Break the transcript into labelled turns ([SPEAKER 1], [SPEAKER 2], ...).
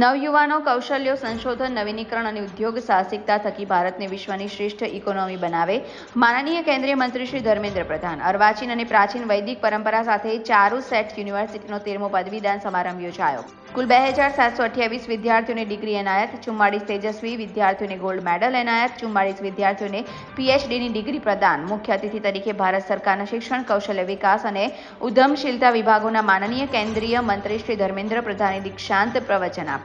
[SPEAKER 1] નવયુવાનો કૌશલ્યો સંશોધન, નવીનીકરણ અને ઉદ્યોગ સાહસિકતા થકી ભારતને વિશ્વની શ્રેષ્ઠ ઇકોનોમી બનાવે. માનનીય કેન્દ્રીય મંત્રી શ્રી ધર્મેન્દ્ર પ્રધાન, અર્વાચીન અને પ્રાચીન વૈદિક પરંપરા સાથે ચારુ સેટ યુનિવર્સિટીનો તેરમો પદવીદાન સમારંભ યોજાયો. કુલ બે હજાર સાતસો અઠ્યાવીસ વિદ્યાર્થીઓને ડિગ્રી એનાયત, ચુમ્માળીસ તેજસ્વી વિદ્યાર્થીઓને ગોલ્ડ મેડલ એનાયત, ચુમ્માળીસ વિદ્યાર્થીઓને પીએચડીની ડિગ્રી પ્રદાન. મુખ્ય અતિથિ તરીકે ભારત સરકારના શિક્ષણ, કૌશલ્ય વિકાસ અને ઉદ્યમશીલતા વિભાગોના માનનીય કેન્દ્રીય મંત્રી શ્રી ધર્મેન્દ્ર પ્રધાને દીક્ષાંત પ્રવચન આપ્યું.